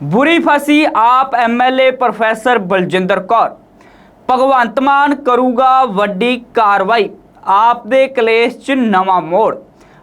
ਬੁਰੀ ਫਸੀ AAP MLA professor Baljinder Kaur. Bhagwant Mann ਕਰੂਗਾ ਵੱਡੀ ਕਾਰਵਾਈ, ਆਪ ਦੇ ਕਲੇਸ਼ 'ਚ ਨਵਾਂ ਮੋੜ।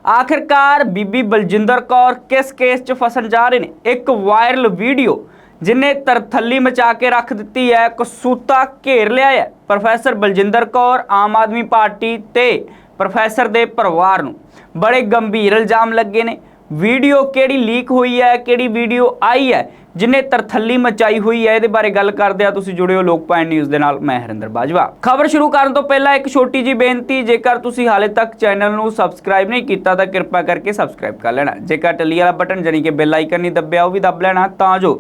ਆਖਿਰਕਾਰ ਬੀਬੀ ਬਲਜਿੰਦਰ ਕੌਰ ਕਿਸ ਕੇਸ 'ਚ ਫਸਣ ਜਾ ਰਹੇ ਨੇ? ਇੱਕ ਵਾਇਰਲ ਵੀਡੀਓ ਜਿਨੇ ਤਰਥੱਲੀ ਮਚਾ ਕੇ ਰੱਖ ਦਿੱਤੀ ਹੈ, ਕਸੂਤਾ ਘੇਰ ਲਿਆ ਹੈ ਪ੍ਰੋਫੈਸਰ ਬਲਜਿੰਦਰ ਕੌਰ ਆਮ ਆਦਮੀ ਪਾਰਟੀ ਤੇ ਪ੍ਰੋਫੈਸਰ ਦੇ ਪਰਿਵਾਰ ਨੂੰ। ਬੜੇ ਗੰਭੀਰ ਇਲਜ਼ਾਮ ਲੱਗੇ ਨੇ। ਵੀਡੀਓ ਕਿਹੜੀ ਲੀਕ ਹੋਈ ਹੈ, ਕਿਹੜੀ ਵੀਡੀਓ ਆਈ ਹੈ ਜਿਨੇ ਤਰਥੱਲੀ ਮਚਾਈ ਹੋਈ ਹੈ, ਇਹਦੇ ਬਾਰੇ ਗੱਲ ਕਰਦੇ ਆ ਤੁਸੀਂ ਜੁੜਿਓ ਲੋਕ ਲੋਕਪਾਇਨ ਨਿਊਜ਼ ਦੇ ਨਾਲ, ਮੈਂ ਹਰਿੰਦਰ ਬਾਜਵਾ। ਖਬਰ ਸ਼ੁਰੂ ਕਰਨ ਤੋਂ ਪਹਿਲਾਂ ਇੱਕ ਛੋਟੀ ਜੀ ਬੇਨਤੀ, ਜੇਕਰ ਤੁਸੀਂ ਹਾਲੇ ਤੱਕ ਚੈਨਲ ਨੂੰ ਸਬਸਕ੍ਰਾਈਬ ਨਹੀਂ ਕੀਤਾ, ਤਾਂ ਕਿਰਪਾ ਕਰਕੇ ਸਬਸਕ੍ਰਾਈਬ ਕਰ ਲੈਣਾ। ਜੇਕਰ ਟੱਲੀ ਵਾਲਾ ਬਟਨ ਜਾਨੀ ਕਿ ਬੈਲ ਆਈਕਨ ਨਹੀਂ ਦੱਬਿਆ, ਉਹ ਵੀ ਦੱਬ ਲੈਣਾ, ਤਾਂ ਜੋ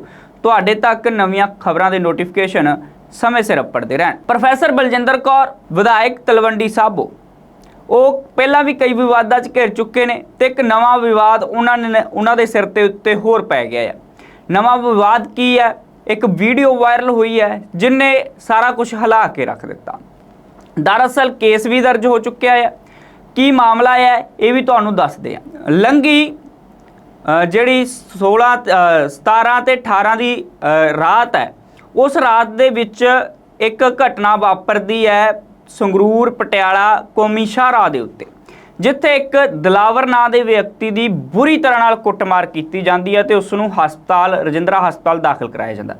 ਤੁਹਾਡੇ ਤੱਕ ਨਵੀਆਂ ਖਬਰਾਂ ਦੇ ਨੋਟੀਫਿਕੇਸ਼ਨ ਸਮੇਂ ਸਿਰ ਅੱਪੜਦੇ ਰਹਿਣ। ਪ੍ਰੋਫੈਸਰ ਬਲਜਿੰਦਰ ਕੌਰ, ਵਿਧਾਇਕ ਤਲਵੰਡੀ ਸਾਬੋ, ਉਹ ਪਹਿਲਾਂ ਵੀ ਕਈ ਵਿਵਾਦਾਂ 'ਚ ਘਿਰ ਚੁੱਕੇ ਨੇ ਤੇ ਇੱਕ ਨਵਾਂ ਵਿਵਾਦ ਉਹਨਾਂ ਨੇ ਉਹਨਾਂ ਦੇ ਸਿਰ ਤੇ ਉੱਤੇ ਹੋਰ ਪੈ ਗਿਆ ਹੈ ਨਵਾਂ ਵਿਵਾਦ ਕੀ ਹੈ? ਇੱਕ ਵੀਡੀਓ ਵਾਇਰਲ ਹੋਈ ਹੈ ਜਿਨੇ ਸਾਰਾ ਕੁਝ ਹਿਲਾ ਕੇ ਰੱਖ ਦਿੱਤਾ। ਦਰਅਸਲ ਕੇਸ ਵੀ ਦਰਜ ਹੋ ਚੁੱਕਿਆ ਹੈ। ਕੀ ਮਾਮਲਾ ਹੈ? ਇਹ ਵੀ ਤੁਹਾਨੂੰ ਦੱਸਦੇ ਆ ਲੰਗੀ ਜਿਹੜੀ 16 ਅ, 17 ਤੇ 18 ਦੀ ਰਾਤ ਹੈ ਉਸ ਰਾਤ ਦੇ ਵਿੱਚ ਇੱਕ ਘਟਨਾ ਵਾਪਰਦੀ ਹੈ ਸੰਗਰੂਰ ਪਟਿਆਲਾ ਕੌਮੀ ਸ਼ਾਹਰਾ ਦੇ ਉੱਤੇ। ਜਿੱਥੇ ਇੱਕ ਦਲਾਵਰ ਨਾਂ ਦੇ ਵਿਅਕਤੀ ਦੀ ਬੁਰੀ ਤਰ੍ਹਾਂ ਨਾਲ ਕੁੱਟਮਾਰ ਕੀਤੀ ਜਾਂਦੀ ਹੈ ਤੇ ਉਸ ਨੂੰ ਹਸਪਤਾਲ, ਰਜਿੰਦਰਾ ਹਸਪਤਾਲ ਦਾਖਲ ਕਰਾਇਆ ਜਾਂਦਾ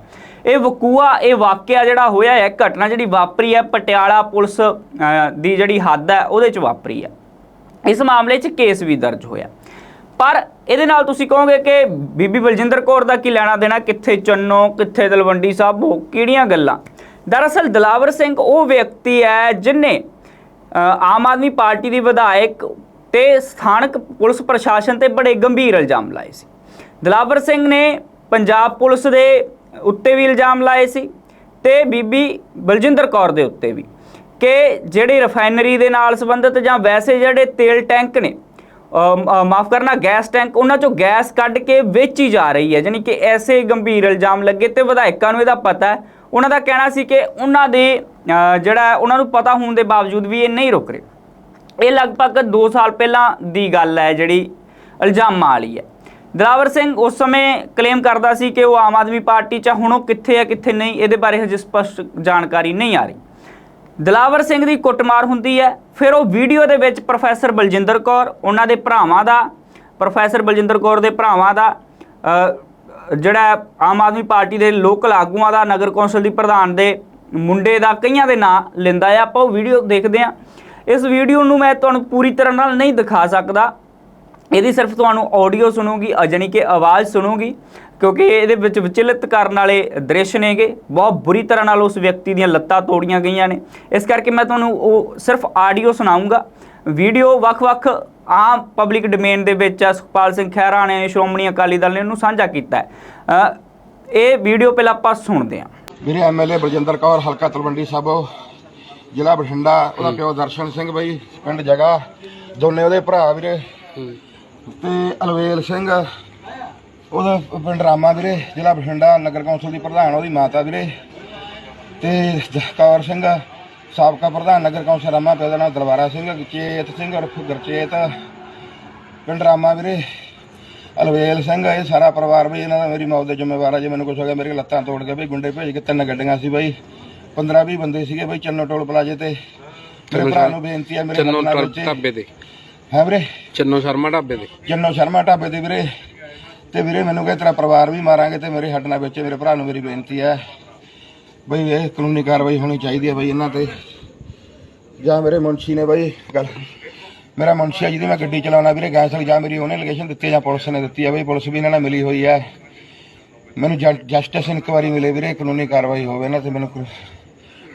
ਇਹ ਵਕੂਆ, ਇਹ ਵਾਕਿਆ ਜਿਹੜਾ ਹੋਇਆ ਹੈ ਘਟਨਾ ਜਿਹੜੀ ਵਾਪਰੀ ਹੈ, ਪਟਿਆਲਾ ਪੁਲਿਸ ਦੀ ਜਿਹੜੀ ਹੱਦ ਹੈ, ਉਹਦੇ ਚ ਵਾਪਰੀ ਹੈ। ਇਸ ਮਾਮਲੇ 'ਚ ਕੇਸ ਵੀ ਦਰਜ ਹੋਇਆ। ਪਰ ਇਹਦੇ ਨਾਲ ਤੁਸੀਂ ਕਹੋਗੇ ਕਿ ਬੀਬੀ ਬਲਜਿੰਦਰ ਕੌਰ ਦਾ ਕੀ ਲੈਣਾ ਦੇਣਾ, ਕਿੱਥੇ ਚੰਨੋ, ਕਿੱਥੇ ਦਲਵੰਡੀ ਸਾਹਿਬੋ ਕਿਹੜੀਆਂ ਗੱਲਾਂ? ਦਰਅਸਲ ਦਲਾਵਰ ਸਿੰਘ ਉਹ ਵਿਅਕਤੀ ਹੈ ਜਿਨੇ ਆਮ ਆਦਮੀ ਪਾਰਟੀ ਦੀ ਵਿਧਾਇਕ ਤੇ ਸਥਾਨਕ ਪੁਲਿਸ ਪ੍ਰਸ਼ਾਸਨ ਤੇ ਬੜੇ ਗੰਭੀਰ ਇਲਜ਼ਾਮ ਲਾਏ ਸੀ। ਦਲਾਵਰ ਸਿੰਘ ਨੇ ਪੰਜਾਬ ਪੁਲਿਸ ਦੇ ਉੱਤੇ ਵੀ ਇਲਜ਼ਾਮ ਲਾਏ ਸੀ ਤੇ ਬੀਬੀ ਬਲਜਿੰਦਰ ਕੌਰ ਦੇ ਉੱਤੇ ਵੀ ਕਿ ਜਿਹੜੇ ਰਿਫਾਈਨਰੀ ਦੇ ਨਾਲ ਸੰਬੰਧਿਤ ਜਾਂ ਵੈਸੇ ਜਿਹੜੇ ਤੇਲ ਟੈਂਕ ਨੇ ਮਾਫ ਕਰਨਾ ਗੈਸ ਟੈਂਕ, ਉਹਨਾਂ ਚੋਂ ਗੈਸ ਕੱਢ ਕੇ ਵੇਚੀ ਜਾ ਰਹੀ ਹੈ। ਯਾਨੀ ਕਿ ਐਸੇ ਗੰਭੀਰ ਇਲਜ਼ਾਮ ਲੱਗੇ ਤੇ ਵਿਧਾਇਕਾਂ ਨੂੰ ਇਹਦਾ ਪਤਾ ਹੈ। ਉਹਨਾਂ ਦਾ ਕਹਿਣਾ ਸੀ ਕਿ ਉਹਨਾਂ ਦੇ ਜਿਹੜਾ ਉਹਨਾਂ ਨੂੰ ਪਤਾ ਹੋਣ ਦੇ ਬਾਵਜੂਦ ਵੀ ਇਹ ਨਹੀਂ ਰੁਕ ਰਹੇ। ਇਹ ਲਗਭਗ 2 ਸਾਲ ਪਹਿਲਾਂ ਦੀ ਗੱਲ ਹੈ, ਜਿਹੜੀ ਇਲਜ਼ਾਮਾਂ ਵਾਲੀ ਹੈ। ਦਲਾਵਰ ਸਿੰਘ ਉਸ ਸਮੇਂ ਕਲੇਮ ਕਰਦਾ ਸੀ ਕਿ ਉਹ ਆਮ ਆਦਮੀ ਪਾਰਟੀ 'ਚ ਹੁਣ ਉਹ ਕਿੱਥੇ ਹੈ, ਕਿੱਥੇ ਨਹੀਂ, ਇਹਦੇ ਬਾਰੇ ਹਜੇ ਸਪਸ਼ਟ ਜਾਣਕਾਰੀ ਨਹੀਂ ਆ ਰਹੀ। ਦਲਾਵਰ ਸਿੰਘ ਦੀ ਕੁੱਟਮਾਰ ਹੁੰਦੀ ਹੈ, ਫਿਰ ਉਹ ਵੀਡੀਓ ਦੇ ਵਿੱਚ ਪ੍ਰੋਫੈਸਰ ਬਲਜਿੰਦਰ ਕੌਰ, ਉਹਨਾਂ ਦੇ ਭਰਾਵਾਂ ਦਾ, ਪ੍ਰੋਫੈਸਰ ਬਲਜਿੰਦਰ ਕੌਰ ਦੇ ਭਰਾਵਾਂ ਦਾ ਜਿਹੜਾ ਆਮ ਆਦਮੀ ਪਾਰਟੀ ਦੇ ਲੋਕਲ ਆਗੂਆਂ ਦਾ, ਨਗਰ ਕੌਂਸਲ ਦੀ ਪ੍ਰਧਾਨ ਦੇ ਮੁੰਡੇ ਦਾ ਕਈਆਂ ਦੇ ਨਾਂ ਲੈਂਦਾ ਹੈ ਆਪਾਂ ਉਹ ਵੀਡੀਓ ਦੇਖਦੇ ਹਾਂ। ਇਸ ਵੀਡੀਓ ਨੂੰ ਮੈਂ ਤੁਹਾਨੂੰ ਪੂਰੀ ਤਰ੍ਹਾਂ ਨਾਲ ਨਹੀਂ ਦਿਖਾ ਸਕਦਾ। ਇਹਦੀ ਸਿਰਫ ਤੁਹਾਨੂੰ ਆਡੀਓ ਸੁਣੂਗੀ ਅ, ਕਿ ਆਵਾਜ਼ ਸੁਣੂਗੀ ਕਿਉਂਕਿ ਇਹਦੇ ਵਿੱਚ ਵਿਚਲਿਤ ਕਰਨ ਵਾਲੇ ਦ੍ਰਿਸ਼ ਨੇਗੇ। ਬਹੁਤ ਬੁਰੀ ਤਰ੍ਹਾਂ ਨਾਲ ਉਸ ਵਿਅਕਤੀ ਦੀਆਂ ਲੱਤਾਂ ਤੋੜੀਆਂ ਗਈਆਂ ਨੇ। ਇਸ ਕਰਕੇ ਮੈਂ ਤੁਹਾਨੂੰ ਉਹ ਸਿਰਫ ਆਡੀਓ ਸੁਣਾਉਂਗਾ ਵੀਡੀਓ ਵੱਖ-ਵੱਖ ਆਮ ਪਬਲਿਕ ਡੋਮੇਨ ਦੇ ਵਿੱਚ ਆ ਸੁਖਪਾਲ ਸਿੰਘ ਖਹਿਰਾ ਨੇ ਸ਼੍ਰੋਮਣੀ ਅਕਾਲੀ ਦਲ ਨੇ ਇਹਨੂੰ ਸਾਂਝਾ ਕੀਤਾ ਹੈ। ਇਹ ਵੀਡੀਓ ਪਹਿਲਾਂ ਆਪਾਂ ਸੁਣਦੇ ਹਾਂ। ਮੇਰੇ ਐਮਐਲਏ ਬਲਜਿੰਦਰ ਕੌਰ ਹਲਕਾ ਤਲਵੰਡੀ ਸਾਬੋ ਜ਼ਿਲ੍ਹਾ ਬਠਿੰਡਾ ਉਹਦਾ ਪਿਓ ਦਰਸ਼ਨ ਸਿੰਘ ਬਈ ਪਿੰਡ ਜਗਾ ਦੋਨੇ ਉਹਦੇ ਭਰਾ ਵੀਰੇ। ਤੇ ਅਲਵੇਲ ਸਿੰਘ ਉਹਦਾ ਪਿੰਡ ਰਾਮਾ ਵੀਰੇ ਜ਼ਿਲ੍ਹਾ ਬਠਿੰਡਾ ਨਗਰ ਕੌਂਸਲ ਦੀ ਪ੍ਰਧਾਨ ਉਹਦੀ ਮਾਤਾ ਵੀਰੇ। ਤੇ ਜਸਕੌਰ ਸਿੰਘ ਸਾਬਕਾ ਪ੍ਰਧਾਨ ਨਗਰ ਕੌਂਸਲ ਰਾਮਾ ਪਿਓ ਦਾ ਨਾਮ ਦਲਵਾਰਾ ਸਿੰਘ ਗੁਰਚੇਤ ਸਿੰਘ ਉਰਫ ਗੁਰਚੇਤ। ਪਿੰਡ ਰਾਮਾ ਵੀਰੇ ਅਲਵੇਲ ਸਿੰਘ ਇਹ ਸਾਰਾ ਪਰਿਵਾਰ ਬਈ ਇਹਨਾਂ ਦਾ ਮੇਰੀ ਮੌਤ ਦੇ ਜ਼ਿੰਮੇਵਾਰ ਆ। ਜੇ ਮੈਨੂੰ ਕੁਝ ਹੋ ਗਿਆ ਮੇਰੇ ਲੱਤਾਂ ਤੋੜ ਕੇ ਬਈ ਗੁੰਡੇ ਭੇਜ ਕੇ ਤਿੰਨ ਗੱਡੀਆਂ ਸੀ ਬਈ। 15 20 ਬੰਦੇ ਸੀਗੇ ਬਈ ਚੰਨੋ ਟੋਲ ਪਲਾਜੇ ਤੇ। ਮੇਰੇ ਭਰਾ ਨੂੰ ਬੇਨਤੀ ਆ ਮੇਰੇ ਚੰਨੋ ਨਾਲ ਵਿੱਚ। ਢਾਬੇ ਦੇ ਹੈ ਵੀਰੇ? ਚੰਨੋ ਸ਼ਰਮਾ ਢਾਬੇ ਦੇ ਜੰਨੋ ਸ਼ਰਮਾ ਢਾਬੇ ਦੇ ਵੀਰੇ। ਤੇ ਵੀਰੇ ਮੈਨੂੰ ਕਹੇ ਤੇਰਾ ਪਰਿਵਾਰ ਵੀ ਮਾਰਾਂਗੇ ਤੇ ਮੇਰੇ ਹੱਡ ਨਾਲ ਵਿੱਚ ਮੇਰੇ ਭਰਾ ਨੂੰ ਮੇਰੀ ਬੇਨਤੀ ਹੈ ਬਈ ਇਹ ਕਾਨੂੰਨੀ ਕਾਰਵਾਈ ਹੋਣੀ ਚਾਹੀਦੀ ਹੈ ਬਈ ਇਹਨਾਂ ਤੇ। ਜਾਂ ਮੇਰੇ ਮੁਨਸ਼ੀ ਨੇ ਬਈ ਗੱਲ ਮੇਰਾ ਮੁਨਸ਼ੀ ਜਿਹਦੀ ਮੈਂ ਗੱਡੀ ਚਲਾਉਣਾ ਵੀਰੇ, ਗੈਸ ਵਾਲੀ ਜਾਂ ਮੇਰੀ ਉਹਨੇ ਲੋਕੇਸ਼ਨ ਦਿੱਤੀ ਜਾਂ ਪੁਲਿਸ ਨੇ ਦਿੱਤੀ ਹੈ ਬਈ, ਪੁਲਿਸ ਵੀ ਇਹਨਾਂ ਨਾਲ ਮਿਲੀ ਹੋਈ ਹੈ ਮੈਨੂੰ ਜਸਟਿਸ ਇਨਕੁਆਰੀ ਮਿਲੇ ਵੀਰੇ, ਕਾਨੂੰਨੀ ਕਾਰਵਾਈ ਹੋਵੇ ਨਾ ਤੇ ਮੈਨੂੰ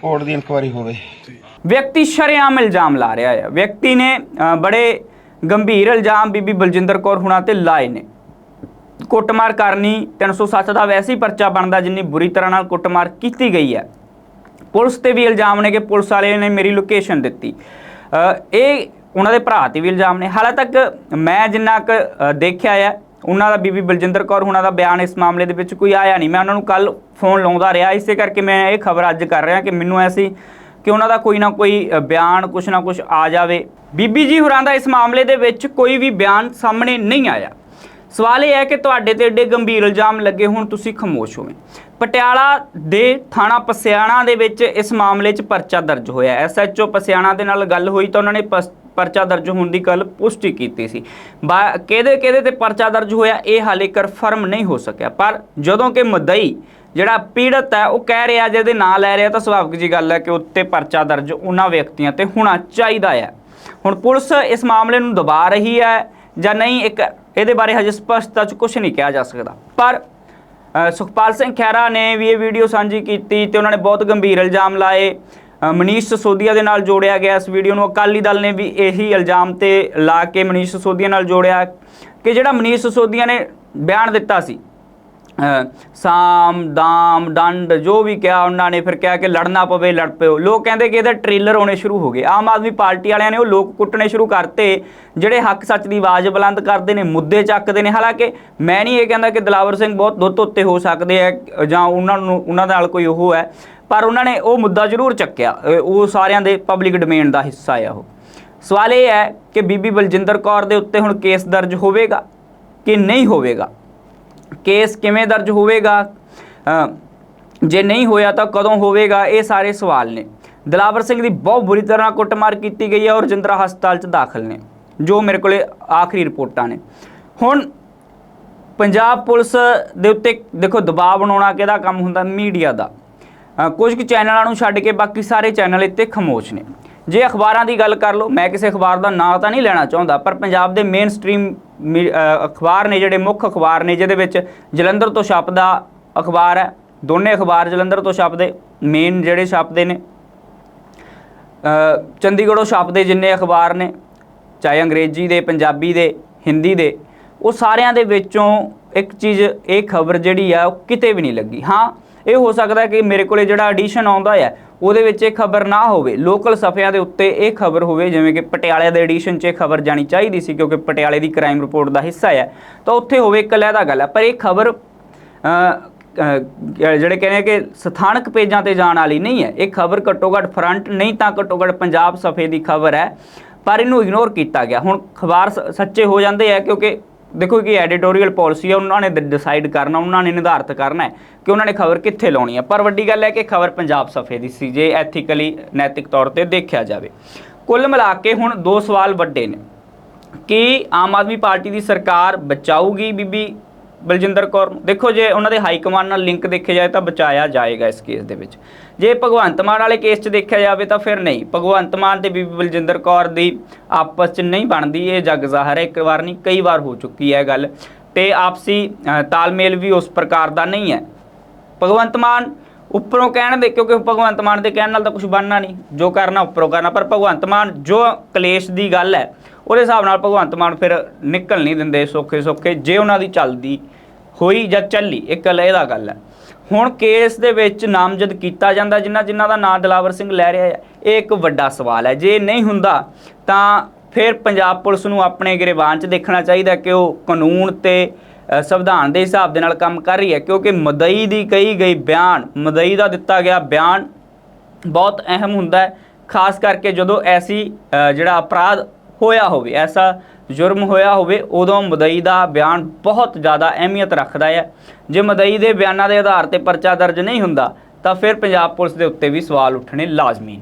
ਕੋਰਟ ਦੀ ਇਨਕੁਆਰੀ ਹੋਵੇ। ਵਿਅਕਤੀ ਸ਼ਰੇਆਮ ਇਲਜ਼ਾਮ ਲਾ ਰਿਹਾ ਹੈ ਵਿਅਕਤੀ ਨੇ ਬੜੇ ਗੰਭੀਰ ਇਲਜ਼ਾਮ ਬੀਬੀ ਬਲਜਿੰਦਰ ਕੌਰ ਹੁਣਾਂ ਤੇ ਲਾਏ ਨੇ। ਕੁੱਟਮਾਰ ਕਰਨੀ 307 ਦਾ ਵੈਸੇ ਹੀ ਪਰਚਾ ਬਣਦਾ, ਜਿੰਨੀ ਬੁਰੀ ਤਰ੍ਹਾਂ ਨਾਲ ਕੁੱਟਮਾਰ ਕੀਤੀ ਗਈ ਹੈ ਪੁਲਿਸ ਤੇ ਵੀ ਇਲਜ਼ਾਮ ਨੇ ਕਿ ਪੁਲਿਸ ਵਾਲੇ ਨੇ ਮੇਰੀ ਲੋਕੇਸ਼ਨ ਦਿੱਤੀ। ਇਹ ਉਹਨਾਂ ਦੇ ਭਰਾ ਤੇ ਵੀ ਇਲਜ਼ਾਮ ਨੇ। ਹਾਲੇ ਤੱਕ ਮੈਂ ਜਿੰਨਾ ਕੁ ਦੇਖਿਆ ਹੈ ਉਹਨਾਂ ਦਾ ਬੀਬੀ ਬਲਜਿੰਦਰ ਕੌਰ ਉਹਨਾਂ ਦਾ ਬਿਆਨ ਇਸ ਮਾਮਲੇ ਦੇ ਵਿੱਚ ਕੋਈ ਆਇਆ ਨਹੀਂ। ਮੈਂ ਉਹਨਾਂ ਨੂੰ ਕੱਲ ਫੋਨ ਲਾਉਂਦਾ ਰਿਹਾ। ਇਸੇ ਕਰਕੇ ਮੈਂ ਇਹ ਖਬਰ ਅੱਜ ਕਰ ਰਿਹਾ ਕਿ ਮੈਨੂੰ ਐਸੀ ਕਿ ਉਹਨਾਂ ਦਾ ਕੋਈ ਨਾ ਕੋਈ ਬਿਆਨ ਕੁਛ ਨਾ ਕੁਛ ਆ ਜਾਵੇ। ਬੀਬੀ ਜੀ ਹੋਰਾਂ ਦਾ ਇਸ ਮਾਮਲੇ ਦੇ ਵਿੱਚ ਕੋਈ ਵੀ ਬਿਆਨ ਸਾਹਮਣੇ ਨਹੀਂ ਆਇਆ। ਸਵਾਲ ਇਹ ਹੈ ਕਿ ਤੁਹਾਡੇ ਤੇ ਏਡੇ ਗੰਭੀਰ ਇਲਜ਼ਾਮ ਲੱਗੇ ਹੁਣ, ਤੁਸੀਂ ਖਮੋਸ਼ ਹੋਵੇਂ। ਪਟਿਆਲਾ ਦੇ ਥਾਣਾ ਪਸਿਆਣਾ ਦੇ ਵਿੱਚ ਇਸ ਮਾਮਲੇ 'ਚ ਪਰਚਾ ਦਰਜ ਹੋਇਆ। ਐਸਐਚਓ ਪਸਿਆਣਾ ਦੇ ਨਾਲ ਗੱਲ ਹੋਈ ਤਾਂ ਉਹਨਾਂ ਨੇ ਪਸ- ਪਰਚਾ ਦਰਜ ਹੋਣ ਦੀ ਗੱਲ ਪੁਸ਼ਟੀ ਕੀਤੀ ਸੀ। ਬਾ- ਕਿਹਦੇ ਕਿਹਦੇ ਤੇ ਪਰਚਾ ਦਰਜ ਹੋਇਆ, ਇਹ ਹਾਲੇ ਕਨਫਰਮ ਨਹੀਂ ਹੋ ਸਕਿਆ। ਪਰ ਜਦੋਂ ਕਿ ਮਦਈ ਜਿਹੜਾ ਪੀੜਤ ਹੈ, ਉਹ ਕਹਿ ਰਿਹਾ ਜਿਹਦੇ ਨਾਂ ਲੈ ਰਿਹਾ, ਤਾਂ ਸੁਭਾਵਿਕ ਜੀ ਗੱਲ ਹੈ ਕਿ ਉੱਤੇ ਪਰਚਾ ਦਰਜ ਉਹਨਾਂ ਵਿਅਕਤੀਆਂ ਤੇ ਹੋਣਾ ਚਾਹੀਦਾ ਹੈ। ਹੁਣ ਪੁਲਿਸ ਇਸ ਮਾਮਲੇ ਨੂੰ ਦਬਾ ਰਹੀ ਹੈ ਜਾਂ ਨਹੀਂ, ਇੱਕ ਇਹਦੇ ਬਾਰੇ ਹਜੇ ਸਪਸ਼ਟਤਾ ਚ ਕੁਝ ਨਹੀਂ ਕਿਹਾ ਜਾ ਸਕਦਾ। ਪਰ ਸੁਖਪਾਲ ਸਿੰਘ ਖਹਿਰਾ ਨੇ ਵੀ ਇਹ ਵੀਡੀਓ ਸਾਂਝੀ ਕੀਤੀ ਤੇ ਉਹਨਾਂ ਨੇ ਬਹੁਤ ਗੰਭੀਰ ਇਲਜ਼ਾਮ ਲਾਏ। ਮਨੀਸ਼ ਸਸੋਦੀਆ ਦੇ ਨਾਲ ਜੋੜਿਆ ਗਿਆ ਇਸ ਵੀਡੀਓ ਨੂੰ। ਅਕਾਲੀ ਦਲ ਨੇ ਵੀ ਇਹੀ ਇਲਜ਼ਾਮ ਤੇ ਲਾ ਕੇ ਮਨੀਸ਼ ਸਸੋਦੀਆ ਨਾਲ ਜੋੜਿਆ ਕਿ ਜਿਹੜਾ ਮਨੀਸ਼ ਸਸੋਦੀਆ ਨੇ ਬਿਆਨ ਦਿੱਤਾ ਸੀ ਸਾਮ, ਦਾਮ, ਡੰਡ, ਜੋ ਵੀ ਕਿਹਾ ਉਹਨਾਂ ਨੇ, ਫਿਰ ਕਿਹਾ ਕਿ ਲੜਨਾ ਪਵੇ, ਲੜ ਪਿਓ। ਲੋਕ ਕਹਿੰਦੇ ਕਿ ਇਹਦੇ ਟ੍ਰੇਲਰ ਹੋਣੇ ਸ਼ੁਰੂ ਹੋ ਗਏ। ਆਮ ਆਦਮੀ ਪਾਰਟੀ ਵਾਲਿਆਂ ਨੇ ਉਹ ਲੋਕ ਕੁੱਟਣੇ ਸ਼ੁਰੂ ਕਰਤੇ, ਜਿਹੜੇ ਹੱਕ ਸੱਚ ਦੀ ਆਵਾਜ਼ ਬੁਲੰਦ ਕਰਦੇ ਨੇ, ਮੁੱਦੇ ਚੱਕਦੇ ਨੇ। ਹਾਲਾਂਕਿ ਮੈਂ ਨਹੀਂ ਇਹ ਕਹਿੰਦਾ ਕਿ ਦਲਾਵਰ ਸਿੰਘ ਬਹੁਤ ਦੁੱਧ ਉੱਤੇ ਹੋ ਸਕਦੇ ਆ, ਜਾਂ ਉਹਨਾਂ ਨੂੰ, ਉਹਨਾਂ ਨਾਲ ਕੋਈ ਉਹ ਹੈ। ਪਰ ਉਹਨਾਂ ਨੇ ਉਹ ਮੁੱਦਾ ਜ਼ਰੂਰ ਚੱਕਿਆ। ਉਹ ਸਾਰਿਆਂ ਦੇ ਪਬਲਿਕ ਡੋਮੇਨ ਦਾ ਹਿੱਸਾ ਆ ਉਹ। ਸਵਾਲ ਇਹ ਹੈ ਕਿ ਬੀਬੀ ਬਲਜਿੰਦਰ ਕੌਰ ਦੇ ਉੱਤੇ ਹੁਣ ਕੇਸ ਦਰਜ ਹੋਵੇਗਾ ਕਿ ਨਹੀਂ ਹੋਵੇਗਾ? ਕੇਸ ਕਿਵੇਂ ਦਰਜ ਹੋਵੇਗਾ? ਜੇ ਨਹੀਂ ਹੋਇਆ ਤਾਂ ਕਦੋਂ ਹੋਵੇਗਾ? ਇਹ ਸਾਰੇ ਸਵਾਲ ਨੇ। ਦਲਾਵਰ ਸਿੰਘ ਦੀ ਬਹੁਤ ਬੁਰੀ ਤਰ੍ਹਾਂ ਕੁੱਟਮਾਰ ਕੀਤੀ ਗਈ ਹੈ ਔਰ ਜਿੰਦਰਾ ਹਸਪਤਾਲ 'ਚ ਦਾਖਲ ਨੇ, ਜੋ ਮੇਰੇ ਕੋਲੇ ਆਖਰੀ ਰਿਪੋਰਟਾਂ ਨੇ। ਹੁਣ ਪੰਜਾਬ ਪੁਲਿਸ ਦੇ ਉੱਤੇ ਦੇਖੋ, ਦਬਾਅ ਬਣਾਉਣਾ ਕਿਹਦਾ ਕੰਮ ਹੁੰਦਾ? ਮੀਡੀਆ ਦਾ। ਕੁਝ ਕੁ ਚੈਨਲਾਂ ਨੂੰ ਛੱਡ ਕੇ ਬਾਕੀ ਸਾਰੇ ਚੈਨਲ ਇੱਥੇ ਖਮੋਸ਼ ਨੇ। ਜੇ ਅਖਬਾਰਾਂ ਦੀ ਗੱਲ ਕਰ ਲਓ ਮੈਂ ਕਿਸੇ ਅਖਬਾਰ ਦਾ ਨਾਂ ਤਾਂ ਨਹੀਂ ਲੈਣਾ ਚਾਹੁੰਦਾ ਪਰ ਪੰਜਾਬ ਦੇ ਮੇਨ ਸਟ੍ਰੀਮ ਅਖਬਾਰ ਨੇ ਜਿਹੜੇ ਮੁੱਖ ਅਖਬਾਰ ਨੇ ਜਿਹਦੇ ਵਿੱਚ ਜਲੰਧਰ ਤੋਂ ਛਾਪਦਾ ਅਖਬਾਰ ਹੈ ਦੋਨੇ ਅਖਬਾਰ ਜਲੰਧਰ ਤੋਂ ਛਪਦੇ ਮੇਨ ਜਿਹੜੇ ਛਾਪਦੇ ਨੇ। ਅ, ਚੰਡੀਗੜ੍ਹੋਂ ਛਾਪਦੇ ਜਿੰਨੇ ਅਖਬਾਰ ਨੇ ਚਾਹੇ ਅੰਗਰੇਜ਼ੀ ਦੇ ਪੰਜਾਬੀ ਦੇ ਹਿੰਦੀ ਦੇ ਉਹ ਸਾਰਿਆਂ ਦੇ ਵਿੱਚੋਂ ਇੱਕ ਚੀਜ਼ ਇਹ ਖਬਰ ਜਿਹੜੀ ਆ ਉਹ ਕਿਤੇ ਵੀ ਨਹੀਂ ਲੱਗੀ। ਹਾਂ ਇਹ ਹੋ ਸਕਦਾ ਕਿ ਮੇਰੇ ਕੋਲੇ ਜਿਹੜਾ ਐਡੀਸ਼ਨ ਆਉਂਦਾ ਹੈ, ਉਹਦੇ ਵਿੱਚ ਇਹ ਖਬਰ ਨਾ ਹੋਵੇ। ਲੋਕਲ ਸਫਿਆਂ ਦੇ ਉੱਤੇ ਇਹ ਖਬਰ ਹੋਵੇ, ਜਿਵੇਂ ਕਿ ਪਟਿਆਲੇ ਦੇ ਐਡੀਸ਼ਨ 'ਚ ਇਹ ਖਬਰ ਜਾਣੀ ਚਾਹੀਦੀ ਸੀ, ਕਿਉਂਕਿ ਪਟਿਆਲੇ ਦੀ ਕ੍ਰਾਈਮ ਰਿਪੋਰਟ ਦਾ ਹਿੱਸਾ ਹੈ। ਤਾਂ ਉੱਥੇ ਹੋਵੇ ਇੱਕ ਅਲੱਗਾ ਗੱਲ ਹੈ, ਪਰ ਇਹ ਖਬਰ ਜਿਹੜੇ ਕਹਿੰਦੇ ਕਿ ਸਥਾਨਕ ਪੇਜਾਂ ਤੇ ਜਾਣ ਵਾਲੀ ਨਹੀਂ ਹੈ। ਇਹ ਖਬਰ ਘੱਟੋ ਘੱਟ ਫਰੰਟ ਨਹੀਂ ਤਾਂ ਘੱਟੋ ਘੱਟ ਪੰਜਾਬ ਸਫੇ ਦੀ ਖਬਰ ਹੈ, ਪਰ ਇਹਨੂੰ ਇਗਨੋਰ ਕੀਤਾ ਗਿਆ। ਹੁਣ ਖਬਰ ਸ- ਸੱਚੇ ਹੋ ਜਾਂਦੇ ਆ, ਕਿਉਂਕਿ ਦੇਖੋ ਕਿ ਐਡੀਟੋਰੀਅਲ ਪਾਲਿਸੀ ਹੈ ਉਹਨਾਂ ਨੇ ਡਿਸਾਈਡ ਕਰਨਾ, ਉਹਨਾਂ ਨੇ ਨਿਰਧਾਰਤ ਕਰਨਾ ਹੈ ਕਿ ਉਹਨਾਂ ਨੇ ਖਬਰ ਕਿੱਥੇ ਲਾਉਣੀ ਹੈ। ਪਰ ਵੱਡੀ ਗੱਲ ਹੈ ਕਿ ਖਬਰ ਪੰਜਾਬ ਸਫੇ ਦੀ ਸੀ, ਜੇ ਐਥੀਕਲੀ ਨੈਤਿਕ ਤੌਰ ਤੇ ਦੇਖਿਆ ਜਾਵੇ। ਕੁੱਲ ਮਿਲਾ ਕੇ ਹੁਣ ਦੋ ਸਵਾਲ ਵੱਡੇ ਨੇ। ਕਿ ਆਮ ਆਦਮੀ ਪਾਰਟੀ ਦੀ ਸਰਕਾਰ ਬਚਾਊਗੀ ਬੀਬੀ ਬਲਜਿੰਦਰ ਕੌਰ ਨੂੰ। ਦੇਖੋ ਜੇ ਉਹਨਾਂ ਦੇ ਹਾਈ ਕਮਾਂਡ ਨਾਲ ਲਿੰਕ ਦੇਖਿਆ ਜਾਏ ਤਾਂ ਬਚਾਇਆ ਜਾਏਗਾ ਇਸ ਕੇਸ ਦੇ ਵਿੱਚ। ਜੇ ਭਗਵੰਤ ਮਾਨ ਵਾਲੇ ਕੇਸ 'ਚ ਦੇਖਿਆ ਜਾਵੇ ਤਾਂ ਫਿਰ ਨਹੀਂ। ਭਗਵੰਤ ਮਾਨ ਤੇ ਬੀਬੀ ਬਲਜਿੰਦਰ ਕੌਰ ਦੀ ਆਪਸ 'ਚ ਨਹੀਂ ਬਣਦੀ, ਇਹ ਜੱਗ ਜ਼ਾਹਰ ਹੈ। ਇੱਕ ਵਾਰ ਨਹੀਂ, ਕਈ ਵਾਰ ਹੋ ਚੁੱਕੀ ਹੈ ਗੱਲ। ਤੇ ਆਪਸੀ ਤਾਲਮੇਲ ਵੀ ਉਸ ਪ੍ਰਕਾਰ ਦਾ ਨਹੀਂ ਹੈ। ਭਗਵੰਤ ਮਾਨ ਉੱਪਰੋਂ ਕਹਿਣ ਦੇ, ਕਿਉਂਕਿ ਭਗਵੰਤ ਮਾਨ ਦੇ ਕਹਿਣ ਨਾਲ ਤਾਂ ਕੁਝ ਬਣਨਾ ਨਹੀਂ। ਜੋ ਕਰਨਾ ਉੱਪਰੋਂ ਕਰਨਾ, ਪਰ ਭਗਵੰਤ ਮਾਨ ਜੋ ਕਲੇਸ਼ ਦੀ ਗੱਲ ਹੈ ਉਹਦੇ ਹਿਸਾਬ ਨਾਲ ਭਗਵੰਤ ਮਾਨ ਫਿਰ ਨਿਕਲ ਨਹੀਂ ਦਿੰਦੇ ਸੌਖੇ ਸੌਖੇ, ਜੇ ਉਹਨਾਂ ਦੀ ਚੱਲਦੀ ਹੋਈ ਜਾਂ ਚੱਲੀ ਇੱਕ ਇਹਦਾ ਗੱਲ ਹੈ। ਹੁਣ ਕੇਸ ਦੇ ਵਿੱਚ ਨਾਮਜ਼ਦ ਕੀਤਾ ਜਾਂਦਾ, ਜਿਨ੍ਹਾਂ ਜਿਨ੍ਹਾਂ ਦਾ ਨਾਂ ਦਲਾਵਰ ਸਿੰਘ ਲੈ ਰਿਹਾ ਹੈ, ਇਹ ਇੱਕ ਵੱਡਾ ਸਵਾਲ ਹੈ। ਜੇ ਨਹੀਂ ਹੁੰਦਾ, ਤਾਂ ਫਿਰ ਪੰਜਾਬ ਪੁਲਿਸ ਨੂੰ ਆਪਣੇ ਗ੍ਰਿਬਾਨ 'ਚ ਦੇਖਣਾ ਚਾਹੀਦਾ ਕਿ ਉਹ ਕਾਨੂੰਨ ਤੇ ਸੰਵਿਧਾਨ ਦੇ ਹਿਸਾਬ ਦੇ ਨਾਲ ਕੰਮ ਕਰ ਰਹੀ ਹੈ, ਕਿਉਂਕਿ ਮਦਈ ਦੀ ਕਹੀ ਗਈ ਬਿਆਨ, ਮਦਈ ਦਾ ਦਿੱਤਾ ਗਿਆ ਬਿਆਨ ਬਹੁਤ ਅਹਿਮ ਹੁੰਦਾ ਹੈ, ਖਾਸ ਕਰਕੇ ਜਦੋਂ ਐਸੀ ਜਿਹੜਾ ਅਪਰਾਧ ਹੋਇਆ ਹੋਵੇ, ਐਸਾ ਜੁਰਮ ਹੋਇਆ ਹੋਵੇ, ਉਦੋਂ ਮਦਈ ਦਾ ਬਿਆਨ ਬਹੁਤ ਜ਼ਿਆਦਾ ਅਹਿਮੀਅਤ ਰੱਖਦਾ ਹੈ। ਜੇ ਮਦਈ ਦੇ ਬਿਆਨਾਂ ਦੇ ਆਧਾਰ ਤੇ ਪਰਚਾ ਦਰਜ ਨਹੀਂ ਹੁੰਦਾ, ਤਾਂ ਫਿਰ ਪੰਜਾਬ ਪੁਲਿਸ ਦੇ ਉੱਤੇ ਵੀ ਸਵਾਲ ਉੱਠਣੇ ਲਾਜ਼ਮੀ ਨੇ।